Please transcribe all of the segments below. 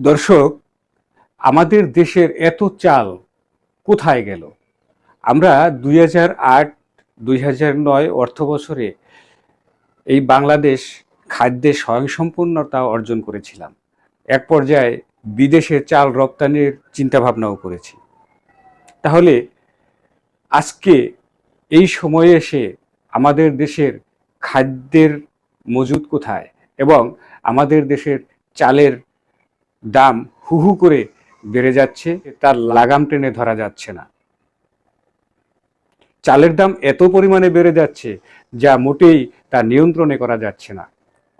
দর্শক, আমাদের দেশের এত চাল কোথায় গেল? আমরা দুই হাজার আট, দুই হাজার নয় অর্থ বছরে এই বাংলাদেশ খাদ্যে স্বয়ংসম্পূর্ণতা অর্জন করেছিলাম। এক পর্যায়ে বিদেশে চাল রপ্তানির চিন্তাভাবনাও করেছি। তাহলে আজকে এই সময়ে এসে আমাদের দেশের খাদ্যের মজুদ কোথায়? এবং আমাদের দেশের চালের দাম হু হু করে বেড়ে যাচ্ছে, তার লাগাম টেনে ধরা যাচ্ছে না। চালের দাম এত পরিমাণে বেড়ে যাচ্ছে যা মোটেই তা নিয়ন্ত্রণে করা যাচ্ছে না।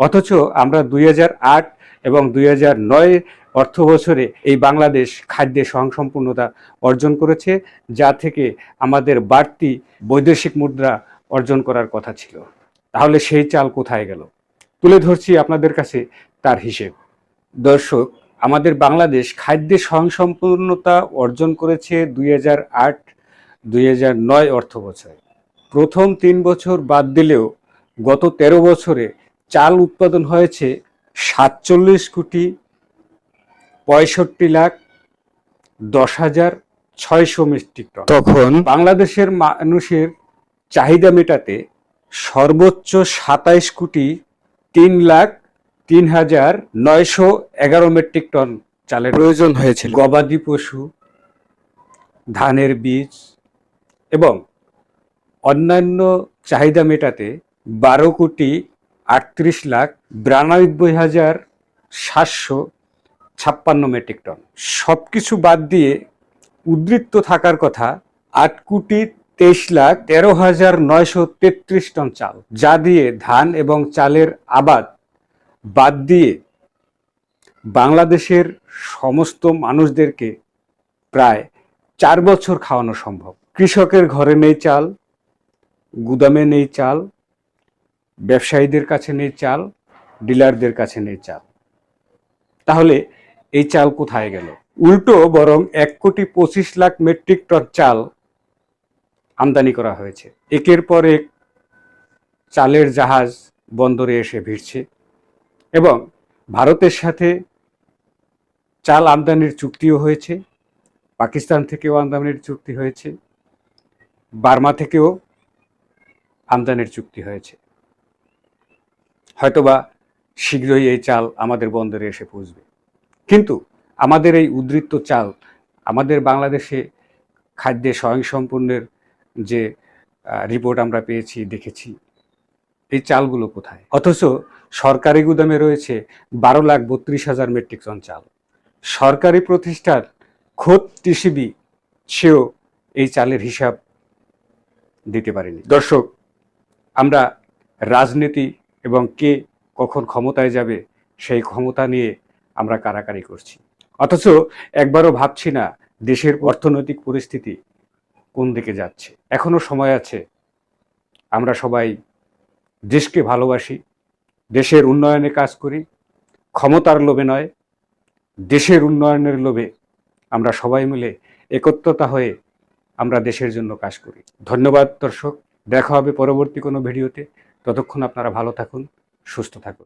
অথচ আমরা দুই এবং দুই অর্থ বছরে এই বাংলাদেশ খাদ্যে স্বয়ংসম্পূর্ণতা অর্জন করেছে, যা থেকে আমাদের বাড়তি বৈদেশিক মুদ্রা অর্জন করার কথা ছিল। তাহলে সেই চাল কোথায় গেল? তুলে ধরছি আপনাদের কাছে তার হিসেব। দর্শক আমাদের বাংলাদেশ খাদ্যে স্বয়ংসম্পূর্ণতা অর্জন করেছে দুই হাজার আট দুই হাজার নয় অর্থ বছরে প্রথম তিন বছর বাদ দিলেও গত ১৩ বছরে চাল উৎপাদন হয়েছে সাতচল্লিশ কোটি পঁয়ষট্টি লাখ দশ হাজার ছয়শো মেট্রিক টন। তখন বাংলাদেশের মানুষের চাহিদা মেটাতে সর্বোচ্চ সাতাইশ কোটি তিন লাখ তিন হাজার নয়শো এগারো মেট্রিক টন চালের প্রয়োজন হয়েছিল। গবাদি পশু ধানের বীজ এবং অন্যান্য চাহিদা মেটাতে বারো কোটি আটত্রিশ লাখ বিরানব্বই হাজার সাতশো ছাপ্পান্ন মেট্রিক টন। সব কিছু বাদ দিয়ে উদ্বৃত্ত থাকার কথা আট কোটি তেইশ লাখ তেরো হাজার নয়শো তেত্রিশ টন চাল। যা দিয়ে ধান এবং চালের আবাদ বাদ দিয়ে বাংলাদেশের সমস্ত মানুষদেরকে প্রায় চার বছর খাওয়ানো সম্ভব। কৃষকের ঘরে নেই চাল, গুদামে নেই চাল, ব্যবসায়ীদের কাছে নেই চাল, ডিলারদের কাছে নেই চাল। তাহলে এই চাল কোথায় গেল? উল্টো বরং এক কোটি পঁচিশ লাখ মেট্রিক টন চাল আমদানি করা হয়েছে। একের পর এক চালের জাহাজ বন্দরে এসে ভিড়ছে। এবং ভারতের সাথে চাল আমদানির চুক্তিও হয়েছে, পাকিস্তান থেকেও আমদানির চুক্তি হয়েছে, বার্মা থেকেও আমদানির চুক্তি হয়েছে। হয়তোবা শীঘ্রই এই চাল আমাদের বন্দরে এসে পৌঁছবে কিন্তু আমাদের এই উদ্বৃত্ত চাল, আমাদের বাংলাদেশে খাদ্যে স্বয়ংসম্পূর্ণের যে রিপোর্ট আমরা পেয়েছি, দেখেছি এই চালগুলো কোথায়? অথচ সরকারি গুদামে রয়েছে বারো লাখ বত্রিশ হাজার মেট্রিক টন চাল। সরকারি প্রতিষ্ঠান খোদ টিসিবি সেও এই চালের হিসাব দিতে পারেনি। দর্শক, আমরা রাজনীতি এবং কে কখন ক্ষমতায় যাবে সেই ক্ষমতা নিয়ে আমরা কারাকারি করছি। অথচ একবারও ভাবছি না দেশের অর্থনৈতিক পরিস্থিতি কোন দিকে যাচ্ছে। এখনও সময় আছে, আমরা সবাই দেশকে ভালোবাসি, দেশের উন্নয়নে কাজ করি, ক্ষমতার লোভে নয়, দেশের উন্নয়নের লোভে আমরা সবাই মিলে একত্রতা হয়ে আমরা দেশের জন্য কাজ করি। ধন্যবাদ দর্শক, দেখা হবে পরবর্তী কোনো ভিডিওতে। ততক্ষণ আপনারা ভালো থাকুন, সুস্থ থাকুন।